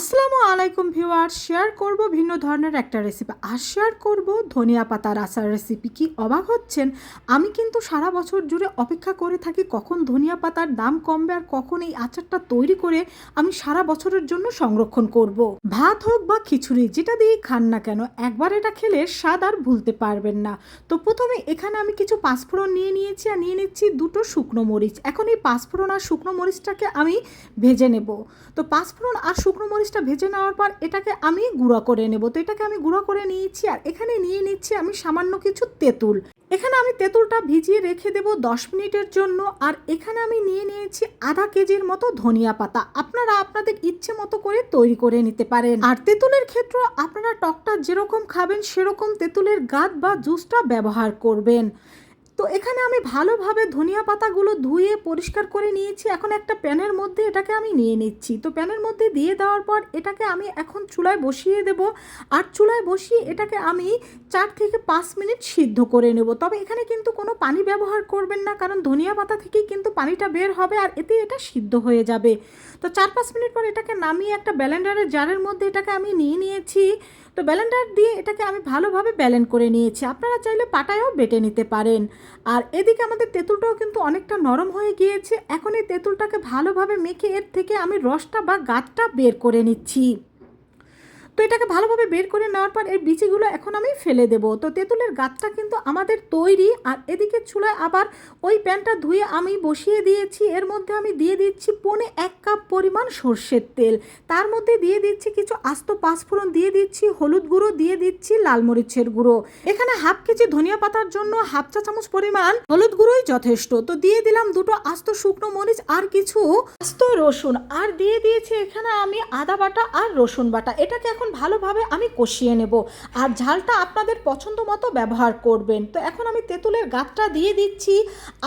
আসসালামু আলাইকুম viewer share করব ভিন্ন ধরনের একটা রেসিপি আর শেয়ার করব ধনিয়া পাতার আচার রেসিপি কি অবাক হচ্ছেন? আমি কিন্তু সারা বছর জুড়ে অপেক্ষা করে থাকি কখন ধনিয়া পাতার দাম কমবে আর কখন এই আচারটা তৈরি করে আমি সারা বছরের জন্য সংরক্ষণ করব। ভাত হোক বা খিচুড়ি, যেটা দিয়ে খান না কেন, একবার এটা খেলে স্বাদ আর ভুলতে পারবেন না। তো প্রথমে এখানে আমি কিছু পাঁচফোড়ন নিয়ে নিয়েছি আর নিয়ে নিচ্ছি দুটো শুকনো মরিচ। এখন এই পাঁচফোড়ন আর শুকনো মরিচটাকে আমি ভেজে নেব। তো পাঁচফোড়ন আর শুকনো মরিচটা ভেজে নেওয়ার পর এটাকে আমি গুঁড়ো করে নেব। তো এটাকে আমি গুঁড়ো করে নিয়েছি আর এখানে নিয়ে নিচ্ছি আমি সামান্য কিছু তেঁতুল। এখানে আমি তেঁতুলটা ভিজিয়ে রেখে দেব দশ মিনিটের জন্য আর এখানে আমি নিয়ে নিয়েছি আধা কেজির মতো ধনিয়া পাতা। আপনারা আপনাদের ইচ্ছে মতো করে তৈরি করে নিতে পারেন। আর তেঁতুলের ক্ষেত্রে আপনারা টকটা যেরকম খাবেন সেরকম তেঁতুলের গাদ বা জুসটা ব্যবহার করবেন। তো এখানে আমি ভালোভাবে ধনিয়া পাতাগুলো ধুয়ে পরিষ্কার করে নিয়েছি। এখন একটা প্যানের মধ্যে এটাকে আমি নিয়ে নিচ্ছি। তো প্যানের মধ্যে দিয়ে দেওয়ার পর এটাকে আমি এখন চুলায় বসিয়ে দেব। আর চুলায় বসিয়ে এটাকে আমি চার থেকে পাঁচ মিনিট সিদ্ধ করে নেব। তবে এখানে কিন্তু কোনো পানি ব্যবহার করবেন না, কারণ ধনিয়া পাতা থেকেই কিন্তু পানিটা বের হবে আর এতে এটা সিদ্ধ হয়ে যাবে। তো চার পাঁচ মিনিট পর এটাকে নামিয়ে একটা ব্যালেন্ডারের জারের মধ্যে এটাকে আমি নিয়ে নিয়েছি। তো ব্যালেন্ডার দিয়ে এটাকে আমি ভালোভাবে ব্যালেন্ড করে নিয়েছি। আপনারা চাইলে পাটায়ও বেটে নিতে পারেন। আর এদিকে আমাদের তেঁতুলটাও কিন্তু অনেকটা নরম হয়ে গিয়েছে। এখন এই তেঁতুলটাকে ভালোভাবে মেখে এর থেকে আমি রসটা বা গাছটা বের করে নিচ্ছি। তো এটাকে ভালোভাবে বের করে নেওয়ার পর এর বিচিগুলো এখন আমি ফেলে দেব। তো তেঁতুলের গাছটা কিন্তু আমাদের তৈরি। আর এদিকে চুলায় আবার ওই প্যানটা ধুয়ে আমি বসিয়ে দিয়েছি। এর মধ্যে আমি দিয়ে দিচ্ছি পনে এক কাপ পরিমাণ সর্ষের তেল। তার মধ্যে দিয়ে দিচ্ছি কিছু আস্ত পাঁচফোড়ন, দিয়ে দিচ্ছি হলুদ গুঁড়ো, দিয়ে দিচ্ছি লাল মরিচের গুঁড়ো। এখানে হাফ কেজি ধনিয়া পাতার জন্য হাফ চা চামচ পরিমাণ হলুদ গুঁড়োই যথেষ্ট। তো দিয়ে দিলাম দুটো আস্ত শুকনো মরিচ আর কিছু আস্ত রসুন। আর দিয়ে দিয়েছি এখানে আমি আদা বাটা আর রসুন বাটা। এটাকে এখন ভালোভাবে আমি কষিয়ে নেব। আর ঝালটা আপনাদের পছন্দ মতো ব্যবহার করবেন। তো এখন আমি তেঁতুলের গাছটা দিয়ে দিচ্ছি।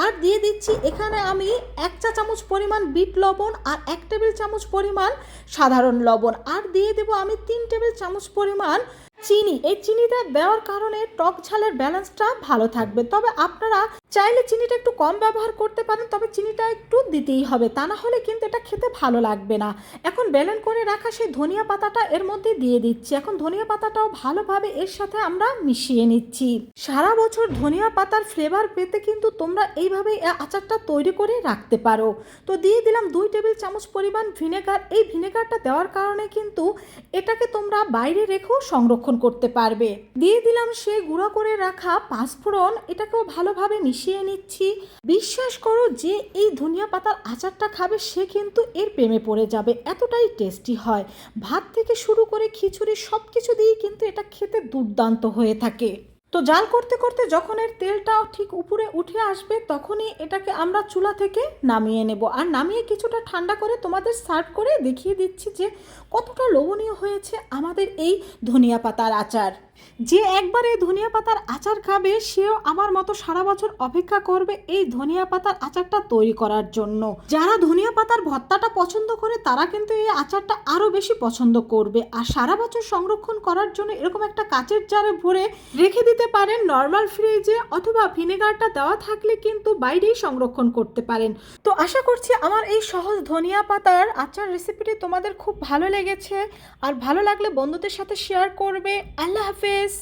আর দিয়ে দিচ্ছি এখানে আমি এক চা চামচ পরিমাণ বিট লবণ আর এক টেবিল চামচ পরিমাণ সাধারণ লবণ। আর দিয়ে দেব আমি তিন টেবিল চামচ পরিমাণ চিনি। এই চিনিটা দেওয়ার কারণে টক ঝালের ব্যালেন্সটা ভালো থাকবে। তবে আপনারা চাইলে চিনিটা একটু কম ব্যবহার করতে পারেন, তবে চিনিটা একটু দিতেই হবে। তা না হলে কিন্তু এটা খেতে ভালো লাগবে না। এখন ব্যালেন্স করে রাখা সেই ধনিয়া পাতাটা এর মধ্যে দিয়ে দিচ্ছি। এখন ধনিয়া পাতাটাও ভালোভাবে এর সাথে আমরা মিশিয়ে নিচ্ছি। সারা বছর ধনিয়া পাতার ফ্লেভার পেতে কিন্তু তোমরা এইভাবেই আচারটা তৈরি করে রাখতে পারো। তো দিয়ে দিলাম দুই টেবিল চামচ পরিমাণ ভিনেগার। এই ভিনেগারটা দেওয়ার কারণে কিন্তু এটাকে তোমরা বাইরে রেখেও সংরক্ষণ করতে পারবে। দিয়ে দিলাম সে গুঁড়া করে রাখা পাঁচফোড়ন এটাকেও ভালোভাবে মিশিয়ে নিচ্ছি। বিশ্বাস করো যে এই ধনিয়া পাতার আচারটা খাবে সে কিন্তু এর প্রেমে পড়ে যাবে। এতটাই টেস্টি হয়। ভাত থেকে শুরু করে খিচুড়ি সব কিছু দিয়েই কিন্তু এটা খেতে দুর্দান্ত হয়ে থাকে। তো জাল করতে করতে যখন এর তেলটা ঠিক উপরে উঠে আসবে, তখনই এটাকে আমরা চুলা থেকে নামিয়ে নেব। আর নামিয়ে কিছুটা ঠান্ডা করে তোমাদের সার্ভ করে দেখিয়ে দিচ্ছি যে কতটা লোভনীয় হয়েছে আমাদের এই ধনিয়া পাতার আচার। যে একবার এই ধনিয়া পাতার আচার খাবে, সেও আমার মতো সারা বছর অপেক্ষা করবে এই ধনিয়া পাতার আচারটা তৈরি করার জন্য। যারা ধনিয়া পাতার ভর্তাটা পছন্দ করে, তারা কিন্তু এই আচারটা আরও বেশি পছন্দ করবে। আর সারা বছর সংরক্ষণ করার জন্য এরকম একটা কাচের জারে ভরে রেখে দিতে পারেন নর্মাল ফ্রিজে অথবা ভিনেগারটা দেওয়া থাকলে কিন্তু বাইরেই সংরক্ষণ করতে পারেন। তো আশা করছি আমার এই সহজ ধনিয়া পাতার আচার রেসিপিটি তোমাদের খুব ভালো লেগেছে। আর ভালো লাগলে বন্ধুদের সাথে শেয়ার করবে। আল্লাহ হাফেজ